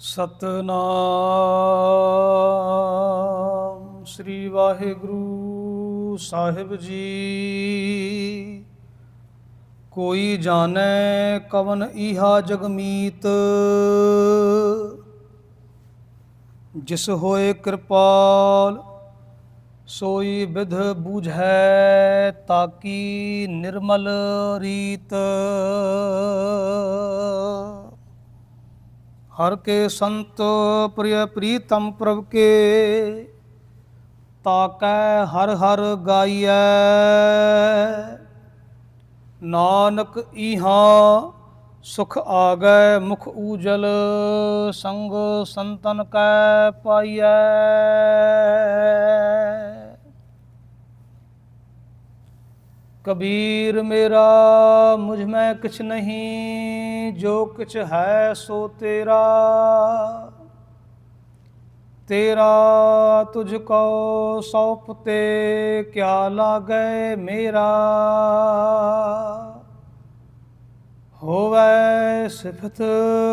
ਸਤਨਾਮ ਸ੍ਰੀ ਵਾਹਿਗੁਰੂ ਸਾਹਿਬ ਜੀ। ਕੋਈ ਜਾਣੈ ਕਵਨ ਇਹਾ ਜਗਮੀਤ। ਜਿਸ ਹੋਏ ਕਿਰਪਾਲ, ਸੋਈ ਵਿਧ ਬੂਝੈ ਤਾਕੀ ਨਿਰਮਲ ਰੀਤ। ਹਰ ਕੇ ਸੰਤ ਪ੍ਰਿਯ ਪ੍ਰੀਤਮ ਪ੍ਰਭ ਕੇ ਤਾਕੈ ਹਰ ਹਰ ਗਾਈਐ। ਨਾਨਕ ਈਹਾ ਸੁਖ ਆਗੈ, ਮੁਖ ਊਜਲ ਸੰਗ ਸੰਤਨ ਕੈ ਪਾਈਐ। ਕਬੀਰ ਮੇਰਾ, ਮੁਝ ਮੈਂ ਕਿਛ ਨਹੀਂ, ਜੋ ਕਿਛ ਹੈ ਸੋ ਤੇਰਾ। ਤੇਰਾ ਤੁਝ ਕੋ ਸੌਪ ਤੇ ਕਿਆ ਲਾਗੈ ਮੇਰਾ। ਹੋਵੇ ਸਿਫਤ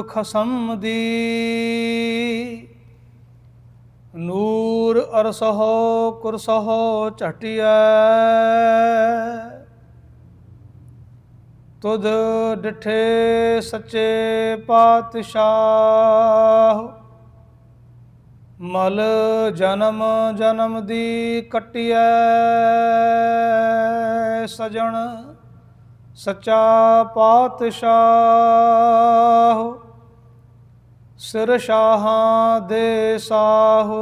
ਖਸਮ ਦੀ, ਨੂਰ ਅਰਸਹੁ ਕੁਰਸਹੁ ਝਟਿਐ। ਤੁਧ ਡਿਠੇ ਸੱਚੇ ਪਾਤਸ਼ਾਹ। ਮਲ ਜਨਮ ਜਨਮ ਦੀ ਕਟਿਐ ਸਜਣ ਸੱਚਾ ਪਾਤਸ਼ਾਹ। ਸਿਰ ਸ਼ਾਹਾਂ ਦੇ ਸਾਹੋ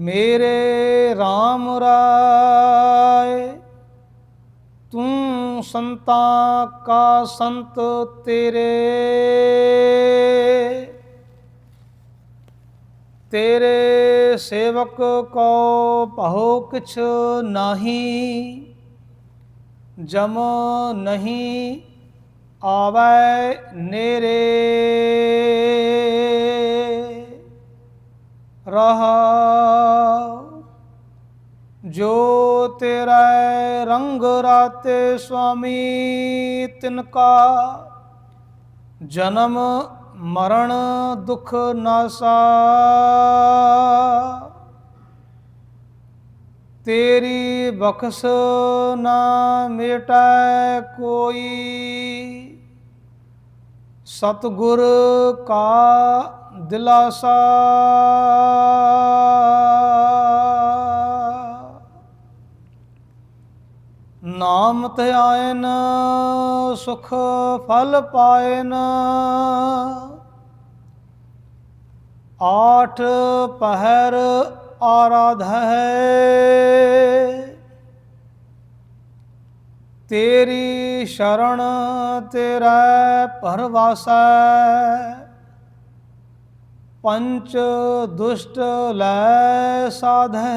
ਮੇਰੇ RAM ਰਾਏ, ਤੂੰ ਸੰਤਾਂ ਕਾ ਸੰਤ ਤੇਰੇ। ਤੇਰੇ ਸੇਵਕ ਕੋ ਭਉ ਕਿਛ ਨਾਹੀ, ਜਮ ਨਹੀਂ ਆਵੈ ਨੇਰੇ। ਰਹਾ ਜੋ ਤੇਰਾ ਰੰਗ ਰਾਤੇ ਸੁਆਮੀ ਤਿਨਕਾ ਜਨਮ ਮਰਨ ਦੁਖ ਨਾਸਾ ਤੇਰੀ ਬਖਸ਼ ਨਾ ਮੇਟੈ ਕੋਈ, ਸਤਗੁਰ ਕਾ ਦਿਲਾਸਾ। ਨਾਮ ਧਿਆਇਨ ਸੁਖ ਫਲ ਪਾਇਨ। ਆਠ ਪਹਿਰ ਆਰਾਧ। ਹੈ ਤੇਰੀ ਸ਼ਰਣ ਤੇਰਾ ਪਰਵਾਸੈ। ਪੰਚ ਦੁਸ਼ਟ ਲੈ ਸਾਧੈ।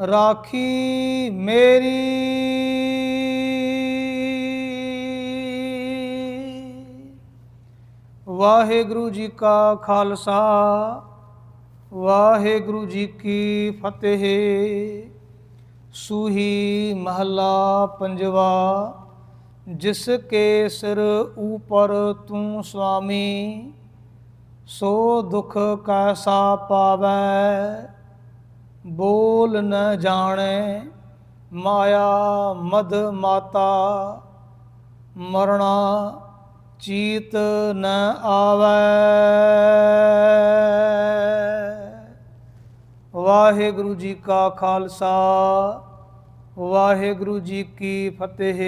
ਰਾਖੀ ਮੇਰੀ। ਵਾਹਿਗੁਰੂ ਜੀ ਕਾ ਖਾਲਸਾ, ਵਾਹਿਗੁਰੂ ਜੀ ਕੀ ਫਤਿਹ। ਸੂਹੀ ਮਹੱਲਾ ਪੰਜਵਾ, ਜਿਸ ਕੇ ਸਿਰ ਉਪਰ ਤੂੰ ਸੁਆਮੀ ਸੋ ਦੁਖ ਕੈਸਾ ਪਾਵੈ? ਬੋਲ ਨ ਜਾਣੇ, ਮਾਇਆ ਮਦ ਮਾਤਾ, ਮਰਣਾ ਚੀਤ ਨ ਆਵੈ। ਵਾਹਿਗੁਰੂ ਜੀ ਕਾ ਖਾਲਸਾ, ਵਾਹਿਗੁਰੂ ਜੀ ਕੀ ਫਤਿਹ।